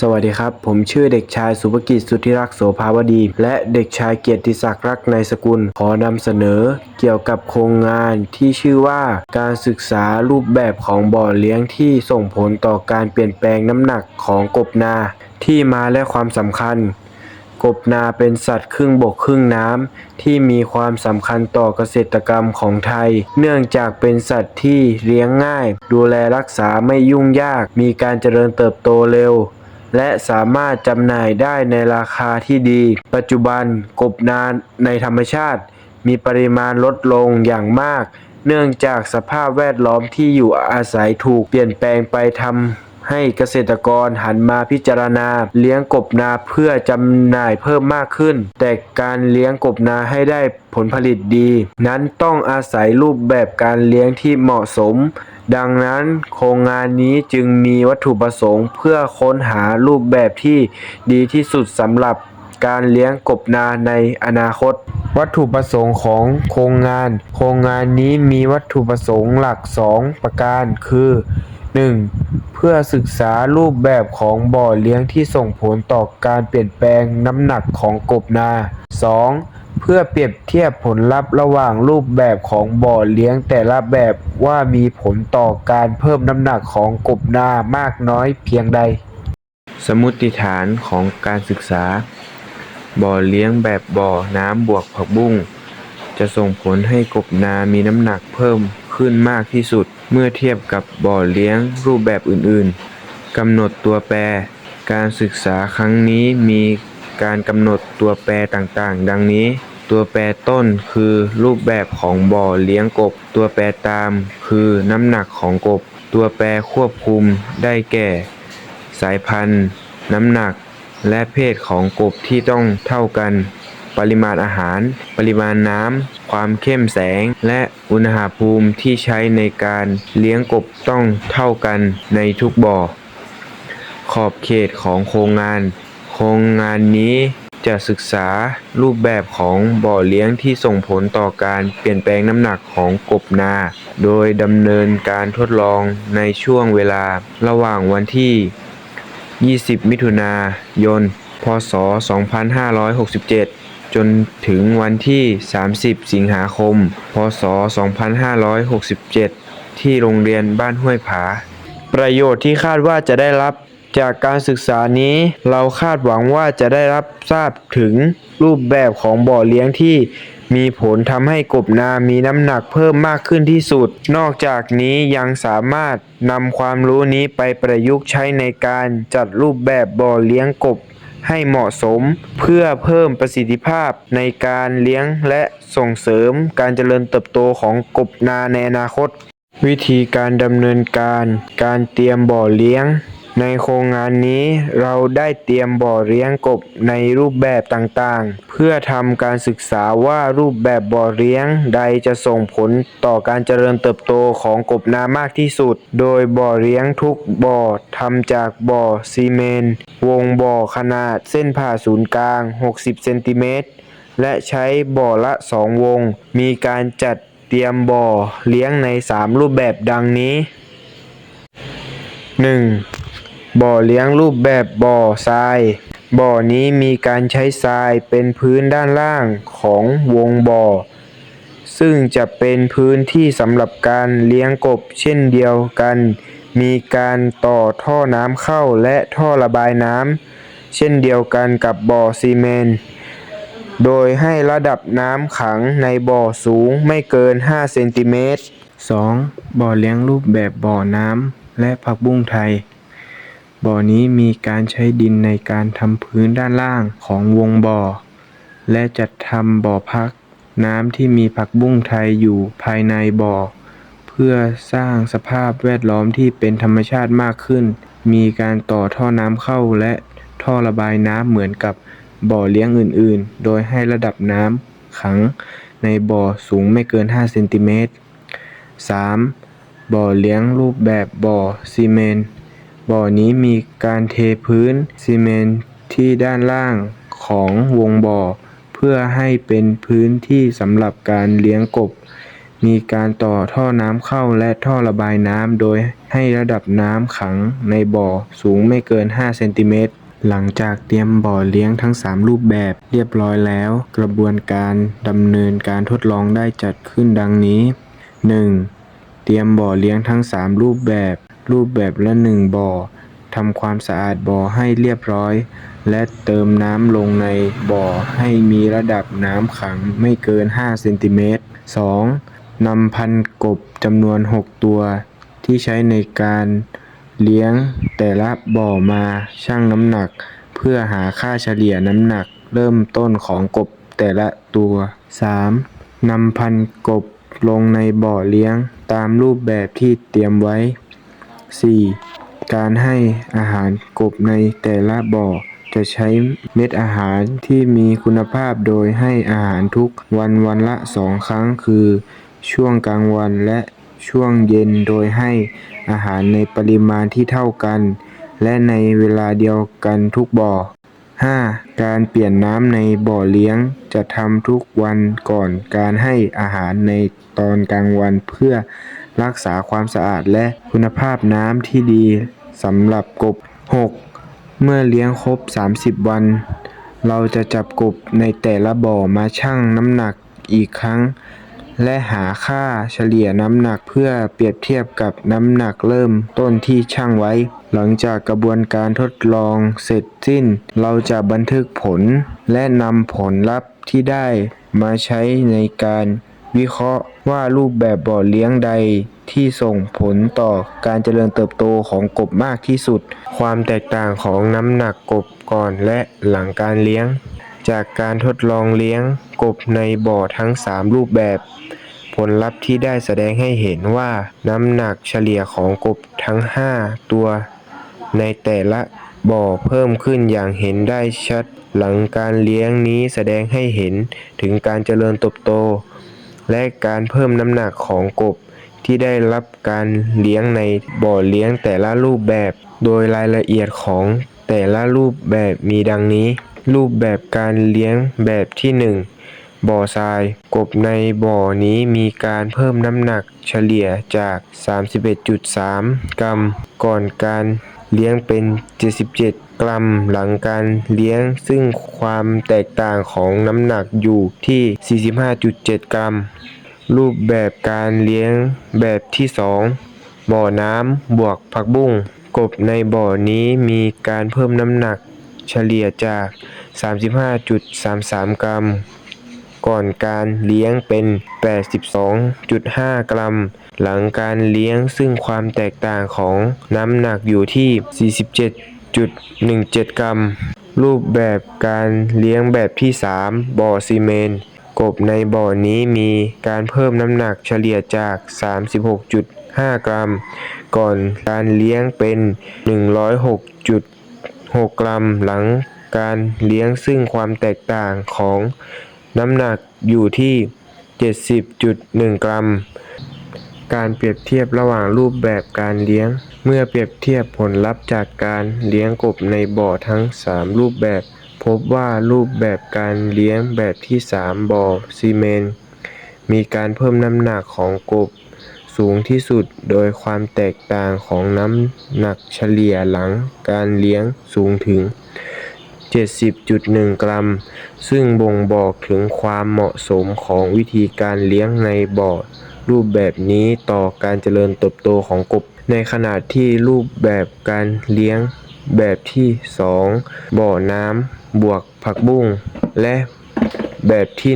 สวัสดีครับ ผมชื่อเด็กชายสุภกิจสุทธิรักษ์โสภาวดี และเด็กชายเกียรติศักดิ์รักในสกุล ขอนำเสนอ เกี่ยวกับโครงงานที่ชื่อว่า การศึกษารูปแบบของบ่อเลี้ยงที่ส่งผลต่อการเปลี่ยนแปลงน้ำหนักของกบนา ที่มาและความสำคัญ กบนาเป็นสัตว์ครึ่งบกครึ่งน้ำที่มีความสำคัญต่อเกษตรกรรมของไทย เนื่องจากเป็นสัตว์ที่เลี้ยงง่าย ดูแลรักษาไม่ยุ่งยาก มีการเจริญเติบโตเร็ว และสามารถจำหน่ายได้ในราคาที่ดี ปัจจุบันกบนาในธรรมชาติ มีปริมาณลดลงอย่างมาก เนื่องจากสภาพแวดล้อมที่อยู่อาศัยถูกเปลี่ยนแปลงไปทำ ให้เกษตรกรหันมาพิจารณา เลี้ยงกบนาเพื่อจำหน่ายเพิ่มมากขึ้น แต่การเลี้ยงกบนาให้ได้ผลผลิตดี นั้นต้องอาศัยรูปแบบการเลี้ยงที่เหมาะสม ดังนั้นโครงงานนี้จึงมีวัตถุประสงค์เพื่อค้นหารูปแบบที่ดีที่สุดสำหรับการเลี้ยงกบนาในอนาคต วัตถุประสงค์ของโครงงาน โครงงานนี้มีวัตถุประสงค์หลัก 2 ประการคือ 1. เพื่อศึกษารูปแบบของบ่อเลี้ยงที่ส่งผลต่อการเปลี่ยนแปลงน้ำหนักของกบนา 2. เพื่อเปรียบเทียบผลลัพธ์ระหว่างรูปแบบของบ่อเลี้ยงแต่ละแบบว่ามีผลต่อการเพิ่มน้ำหนักของกบนามากน้อยเพียงใด สมมติฐานของการศึกษา บ่อเลี้ยงแบบบ่อน้ำบวกผักบุ้งจะส่งผลให้กบนามีน้ำหนักเพิ่มขึ้นมากที่สุด เมื่อเทียบกับบ่อเลี้ยงรูปแบบอื่นๆกำหนดตัวแปร การศึกษาครั้งนี้มีการกำหนดตัวแปรต่างๆ ดังนี้ ตัวแปรต้นคือรูปแบบของบ่อเลี้ยงกบ ตัวแปรตามคือน้ำหนักของกบ ตัวแปรควบคุมได้แก่ สายพันธุ์ น้ำหนัก และเพศของกบที่ต้องเท่ากัน ปริมาณอาหาร ปริมาณน้ำ ความเข้มแสง และอุณหภูมิที่ใช้ในการเลี้ยงกบต้องเท่ากันในทุกบ่อ ขอบเขตของโครงงาน โครงงานนี้จะศึกษารูปแบบของบ่อเลี้ยงที่ส่งผลต่อการเปลี่ยนแปลงน้ำหนักของกบนา โดยดำเนินการทดลองในช่วงเวลาระหว่างวันที่ 20 มิถุนายน พศ 2567 จนถึงวันที่ 30 สิงหาคม พศ 2567 ที่โรงเรียนบ้านห้วยผา ประโยชน์ที่คาดว่าจะได้รับจากการศึกษานี้เราคาดหวังว่าจะได้รับทราบถึงรูปแบบของบ่อเลี้ยงที่มีผลทำให้กบนา มีน้ำหนักเพิ่มมากขึ้นที่สุด นอกจากนี้ยังสามารถนำความรู้นี้ไปประยุกต์ใช้ในการจัดรูปแบบบ่อเลี้ยงกบ ให้เหมาะสม เพื่อเพิ่มประสิทธิภาพในการเลี้ยงและส่งเสริมการเจริญเติบโตของกบนาในอนาคต วิธีการดำเนินการ การเตรียมบ่อเลี้ยง ในโครงงานนี้เราได้เตรียมบ่อเลี้ยงกบในรูปแบบต่างๆ เพื่อทำการศึกษาว่ารูปแบบบ่อเลี้ยงใดจะส่งผลต่อการเจริญเติบโตของกบนามากที่สุด โดยบ่อเลี้ยงทุกบ่อทำจากบ่อซีเมนต์วงบ่อขนาดเส้นผ่าศูนย์กลาง 60 เซนติเมตรและใช้บ่อละ 2 วง มีการจัดเตรียมบ่อเลี้ยงใน 3 รูปแบบดังนี้ 1. บ่อเลี้ยงรูปแบบบ่อทราย บ่อนี้มีการใช้ทรายเป็นพื้นด้านล่างของวงบ่อ ซึ่งจะเป็นพื้นที่สำหรับการเลี้ยงกบเช่นเดียวกัน มีการต่อท่อน้ำเข้าและท่อระบายน้ำเช่นเดียวกันกับบ่อซีเมนต์โดยให้ระดับน้ำขังในบ่อสูงไม่เกิน 5 เซนติเมตร 2. บ่อเลี้ยงรูปแบบบ่อน้ำและผักบุ้งไทย บ่อนี้มีการใช้ดินในการทำพื้นด้านล่างของวงบ่อ และจัดทำบ่อพักน้ำที่มีผักบุ้งไทยอยู่ภายในบ่อ เพื่อสร้างสภาพแวดล้อมที่เป็นธรรมชาติมากขึ้น มีการต่อท่อน้ำเข้าและท่อระบายน้ำเหมือนกับบ่อเลี้ยงอื่นๆ โดยให้ระดับน้ำขังในบ่อสูงไม่เกิน 5 เซนติเมตร 3. บ่อเลี้ยงรูปแบบบ่อซีเมนต์ บ่อนี้มีการเทพื้นซีเมนต์ที่ด้านล่างของวงบ่อ เพื่อให้เป็นพื้นที่สำหรับการเลี้ยงกบ มีการต่อท่อน้ำเข้าและท่อระบายน้ำโดยให้ระดับน้ำขังในบ่อสูงไม่เกิน 5 เซนติเมตรหลังจากเตรียมบ่อเลี้ยงทั้ง 3 รูปแบบเรียบร้อยแล้ว กระบวนการดำเนินการทดลองได้จัดขึ้นดังนี้ 1. เตรียมบ่อเลี้ยงทั้ง 3 รูปแบบ รูปแบบละ1บ่อทำความสะอาดบ่อให้เรียบร้อย และเติมน้ำลงในบ่อให้มีระดับน้ำขังไม่เกิน 5 เซนติเมตร 2. นำพันธุ์กบจำนวน 6 ตัว ที่ใช้ในการเลี้ยงแต่ละบ่อมาชั่งน้ำหนัก เพื่อหาค่าเฉลี่ยน้ำหนักเริ่มต้นของกบแต่ละตัว 3. นำพันธุ์กบลงในบ่อเลี้ยงตามรูปแบบที่เตรียมไว้ 4. การให้อาหารกบในแต่ละบ่อ จะใช้เม็ดอาหารที่มีคุณภาพโดยให้อาหารทุกวันวันละสองครั้งคือ ช่วงกลางวันและช่วงเย็นโดยให้อาหารในปริมาณที่เท่ากัน และในเวลาเดียวกันทุกบ่อ 5. การเปลี่ยนน้ำในบ่อเลี้ยงจะทำทุกวันก่อนการให้อาหารในตอนกลางวันเพื่อ รักษาความสะอาดและคุณภาพน้ำที่ดีสำหรับกบ 6. เมื่อเลี้ยงครบ 30 วัน เราจะจับกบในแต่ละบ่อมาชั่งน้ำหนักอีกครั้ง และหาค่าเฉลี่ยน้ำหนักเพื่อเปรียบเทียบกับน้ำหนักเริ่มต้นที่ชั่งไว้ หลังจากกระบวนการทดลองเสร็จสิ้น เราจะบันทึกผลและนำผลลัพธ์ที่ได้มาใช้ในการ วิเคราะห์ว่ารูปแบบบ่อเลี้ยงใดที่ส่งผลต่อการเจริญเติบโตของกบมากที่สุด ความแตกต่างของน้ำหนักกบก่อนและหลังการเลี้ยง จากการทดลองเลี้ยงกบในบ่อทั้ง 3 รูปแบบ ผลลัพธ์ที่ได้แสดงให้เห็นว่าน้ำหนักเฉลี่ยของกบทั้ง 5 ตัว ในแต่ละบ่อเพิ่มขึ้นอย่างเห็นได้ชัด หลังการเลี้ยงนี้แสดงให้เห็นถึงการเจริญเติบโต และการเพิ่มน้ำหนักของกบที่ได้รับการเลี้ยงในบ่อเลี้ยงแต่ละรูปแบบ โดยรายละเอียดของแต่ละรูปแบบมีดังนี้ รูปแบบการเลี้ยงแบบที่หนึ่งบ่อทราย กบในบ่อนี้มีการเพิ่มน้ำหนักเฉลี่ยจาก 31.3 กรัม ก่อนการเลี้ยงเป็น 77 กรัมหลังการเลี้ยง ซึ่งความแตกต่างของน้ำหนักอยู่ที่ 45.7 กรัม รูปแบบการเลี้ยงแบบที่ 2 บ่อน้ำบวกผักบุ้งกบในบ่อนี้มีการเพิ่มน้ำหนักเฉลี่ยจาก 35.33 กรัม ก่อนการเลี้ยงเป็น 82.5 กรัม หลังการเลี้ยงซึ่งความแตกต่างของน้ำหนักอยู่ที่ 47.17 กรัม รูปแบบการเลี้ยงแบบที่ 3 บ่อซีเมนต์กบในบ่อนี้มีการเพิ่มน้ำหนักเฉลี่ยจาก 36.5 กรัม ก่อนการเลี้ยงเป็น 106.6 กรัม หลังการเลี้ยงซึ่งความแตกต่างของน้ำหนักอยู่ที่ 70.1 กรัม การเปรียบเทียบระหว่างรูปแบบการเลี้ยง เมื่อเปรียบเทียบผลลัพธ์จากการเลี้ยงกบในบ่อทั้ง 3 รูปแบบ พบว่ารูปแบบการเลี้ยงแบบที่ 3 บ่อซีเมนต์มีการเพิ่มน้ำหนักของกบสูงที่สุดโดยความแตกต่างของน้ำหนักเฉลี่ยหลังการเลี้ยงสูงถึง 70.1 กรัม ซึ่งบ่งบอกถึงความเหมาะสมของวิธีการเลี้ยงในบ่อรูปแบบนี้ต่อการเจริญเติบโตของกบ ในขณะที่รูปแบบการเลี้ยงแบบที่ 2 บ่อน้ำบวกผักบุ้ง และแบบที่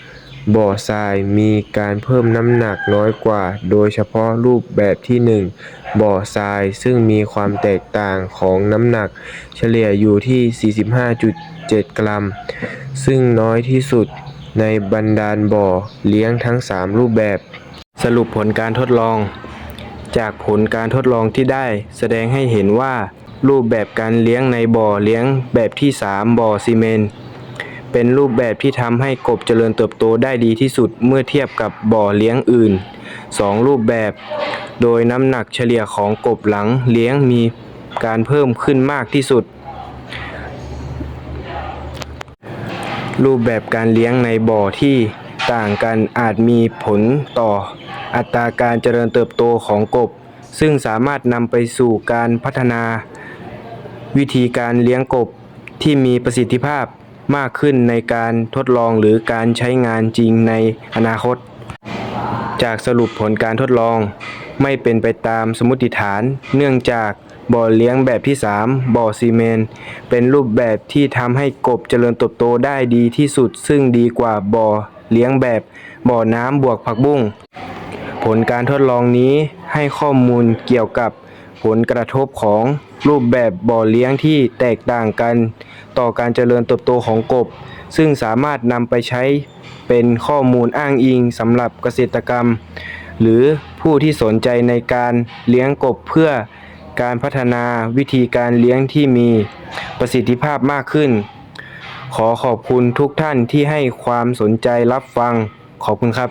1 บ่อทรายมีการเพิ่มน้ำหนักน้อยกว่า โดยเฉพาะรูปแบบที่ 1 บ่อทรายซึ่งมีความแตกต่างของน้ำหนัก เฉลี่ยอยู่ที่ 45.7 กรัม ซึ่งน้อยที่สุดในบรรดาบ่อเลี้ยงทั้ง 3 รูปแบบ สรุปผลการทดลอง จากผลการทดลองที่ได้ แสดงให้เห็นว่า รูปแบบการเลี้ยงในบ่อเลี้ยงแบบที่ 3 บ่อซีเมนเป็นรูปแบบที่ทำให้กบเจริญเติบโตได้ดีที่สุดเมื่อเทียบกับบ่อเลี้ยงอื่น 2 รูปแบบ โดยน้ำหนักเฉลี่ยของกบหลังเลี้ยงมีการเพิ่มขึ้นมากที่สุด รูปแบบการเลี้ยงในบ่อที่ต่างกันอาจมีผลต่อ อัตราการเจริญเติบโตของกบ ซึ่งสามารถนำไปสู่การพัฒนา วิธีการเลี้ยงกบที่มีประสิทธิภาพมากขึ้นในการทดลองหรือการใช้งานจริงในอนาคต จากสรุปผลการทดลอง ไม่เป็นไปตามสมมติฐาน เนื่องจากบ่อเลี้ยงแบบที่ 3 บ่อซีเมน เป็นรูปแบบที่ทำให้กบเจริญเติบโตได้ดีที่สุด ซึ่งดีกว่าบ่อเลี้ยงแบบบ่อน้ำบวกผักบุ้ง ผลการทดลองนี้ให้ข้อมูลเกี่ยวกับผลกระทบของรูปแบบบ่อเลี้ยงที่แตกต่างกัน ต่อการเจริญเติบโตของกบ ซึ่งสามารถนำไปใช้เป็นข้อมูลอ้างอิงสำหรับเกษตรกรรม หรือผู้ที่สนใจในการเลี้ยงกบเพื่อการพัฒนาวิธีการเลี้ยงที่มีประสิทธิภาพมากขึ้น ขอขอบคุณทุกท่านที่ให้ความสนใจรับฟังขอบคุณครับ